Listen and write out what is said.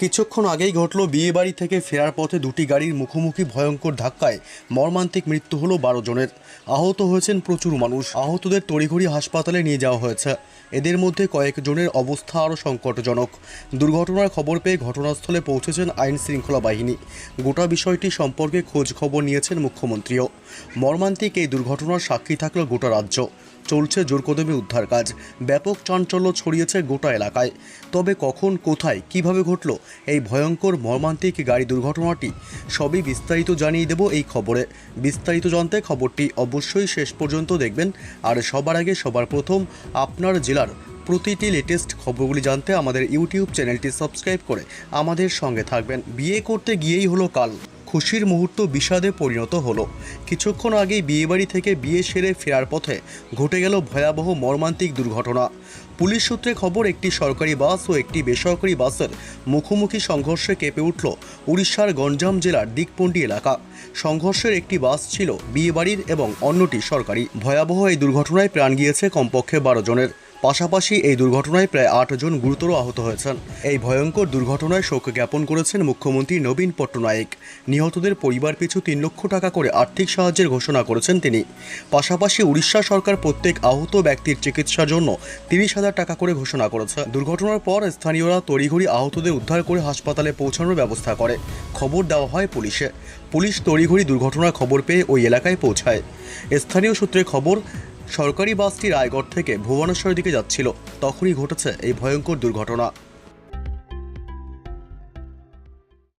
কিছুক্ষণ আগেই ঘটল বিয়ে বাড়ি থেকে ফেরার পথে দুটি গাড়ির মুখোমুখি ভয়ঙ্কর ধাক্কায় মর্মান্তিক মৃত্যু হলো বারো জনের। আহত হয়েছেন প্রচুর মানুষ। আহতদের তড়িঘড়ি হাসপাতালে নিয়ে যাওয়া হয়েছে। এদের মধ্যে কয়েকজনের অবস্থা আরও সংকটজনক। দুর্ঘটনার খবর পেয়ে ঘটনাস্থলে পৌঁছেছেন আইন শৃঙ্খলা বাহিনী। গোটা বিষয়টি সম্পর্কে খোঁজ খবর নিয়েছেন মুখ্যমন্ত্রীও। মর্মান্তিক এই দুর্ঘটনার সাক্ষী থাকল গোটা রাজ্য। চলছে জোরকদমে উদ্ধার কাজ। ব্যাপক চাঞ্চল্য ছড়িয়েছে গোটা এলাকায়। তবে কখন, কোথায়, কীভাবে ঘটল এই ভয়ঙ্কর মর্মান্তিক গাড়ি দুর্ঘটনাটি, সবই বিস্তারিত জানিয়ে দেব এই খবরে। বিস্তারিত জানতে খবরটি অবশ্যই শেষ পর্যন্ত দেখবেন। আর সবার আগে সবার প্রথম আপনার জেলার প্রতিটি লেটেস্ট খবরগুলি জানতে আমাদের ইউটিউব চ্যানেলটি সাবস্ক্রাইব করে আমাদের সঙ্গে থাকবেন। বিয়ে করতে গিয়েই হলো কাল। খুশির মুহূর্ত বিষাদে পরিণত হলো। কিছুক্ষণ আগেই বিয়েবাড়ি থেকে বিয়ে সেরে ফেরার পথে ঘটে গেল ভয়াবহ মর্মান্তিক দুর্ঘটনা। পুলিশ সূত্রে খবর, একটি সরকারি বাস ও একটি বেসরকারি বাসের মুখোমুখি সংঘর্ষে কেঁপে উঠল উড়িষ্যার গঞ্জাম জেলার দিকপন্ডি এলাকা। সংঘর্ষের একটি বাস ছিল বিয়েবাড়ির এবং অন্যটি সরকারি। ভয়াবহ এই দুর্ঘটনায় প্রাণ গিয়েছে কমপক্ষে বারো জনের। পাশাপাশি এই দুর্ঘটনায় প্রায় আট জন গুরুতর আহত হয়েছেন। এই ভয়ঙ্কর দুর্ঘটনায় শোক জ্ঞাপন করেছেন মুখ্যমন্ত্রী নবীন পট্টনায়ক। নিহতদের পরিবার পিছু তিন লক্ষ টাকা করে আর্থিক সাহায্যের ঘোষণা করেছেন তিনি। পাশাপাশি উড়িষ্যা সরকার প্রত্যেক আহত ব্যক্তির চিকিৎসার জন্য তিরিশ হাজার টাকা করে ঘোষণা করেছে। দুর্ঘটনার পর স্থানীয়রা তড়িঘড়ি আহতদের উদ্ধার করে হাসপাতালে পৌঁছানোর ব্যবস্থা করে। খবর দেওয়া হয় পুলিশে। পুলিশ তড়িঘড়ি দুর্ঘটনার খবর পেয়ে ওই এলাকায় পৌঁছায়। স্থানীয় সূত্রে খবর সরকারি বাসটি রায়গড় থেকে ভুবনেশ্বরের দিকে যাচ্ছিল। তখনই ঘটেছে এই ভয়ঙ্কর দুর্ঘটনা।